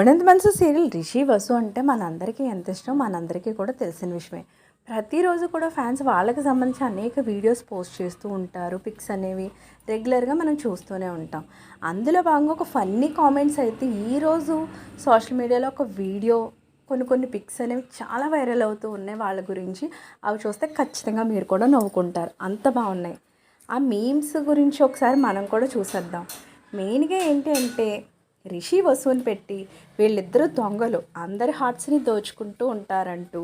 ఇప్పుడంత మనసు సీరియల్? రిషి వసు అంటే మనందరికీ ఎంత ఇష్టం? మనందరికీ కూడా తెలిసిన విషయమే. ప్రతిరోజు కూడా ఫ్యాన్స్ వాళ్ళకి సంబంధించి అనేక వీడియోస్ పోస్ట్ చేస్తూ ఉంటారు. పిక్స్ అనేవి రెగ్యులర్గా మనం చూస్తూనే ఉంటాం. అందులో భాగంగా ఒక ఫన్నీ కామెంట్స్ అయితే ఈరోజు సోషల్ మీడియాలో ఒక వీడియో కొన్ని కొన్ని పిక్స్ అనేవి చాలా వైరల్ అవుతూ ఉన్నాయి వాళ్ళ గురించి. అవి చూస్తే ఖచ్చితంగా మీరు కూడా నవ్వుకుంటారు. అంత బాగున్నాయి. ఆ మీమ్స్ గురించి ఒకసారి మనం కూడా చూసేద్దాం. మెయిన్గా ఏంటి అంటే రిషి వసూలు పెట్టి వీళ్ళిద్దరూ దొంగలు. అందరి హార్ట్స్ని దోచుకుంటూ ఉంటారంటూ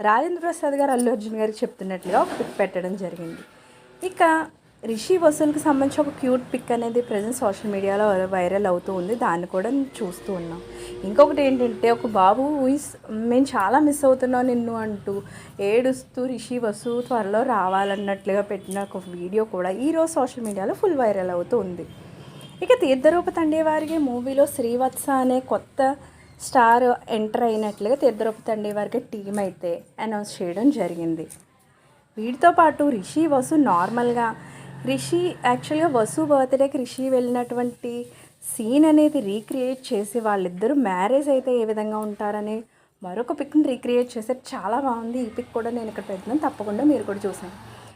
రాజేంద్ర ప్రసాద్ గారు అల్లు అర్జున్ గారికి చెప్తున్నట్లుగా ఒక పిక్ పెట్టడం జరిగింది. ఇక రిషి వసూల్కి సంబంధించి ఒక క్యూట్ పిక్ అనేది ప్రజెంట్ సోషల్ మీడియాలో వైరల్ అవుతూ ఉంది. దాన్ని కూడా నేను చూస్తూ ఉన్నాం ఇంకొకటి ఏంటంటే ఒక బాబు ఊయిస్ మేము చాలా మిస్ అవుతున్నాం నిన్ను అంటూ ఏడుస్తూ రిషి వసు త్వరలో రావాలన్నట్లుగా పెట్టిన ఒక వీడియో కూడా ఈరోజు సోషల్ మీడియాలో ఫుల్ వైరల్ అవుతూ ఉంది. ఇక తీర్థరూప తండేవారికి మూవీలో శ్రీవత్స అనే కొత్త స్టార్ ఎంటర్ అయినట్లుగా తీర్థరూప తండేవారికి టీం అయితే అనౌన్స్ చేయడం జరిగింది. వీటితో పాటు రిషి వసు నార్మల్గా రిషి యాక్చువల్గా వసు బర్త్డేకి రిషి వెళ్ళినటువంటి సీన్ అనేది రీక్రియేట్ చేసి వాళ్ళిద్దరూ మ్యారేజ్ అయితే ఏ విధంగా ఉంటారని మరొక పిక్ని రీక్రియేట్ చేస్తే చాలా బాగుంది. ఈ పిక్ కూడా నేను ఇక్కడ పెడుతున్నాను. తప్పకుండా మీరు కూడా చూసాను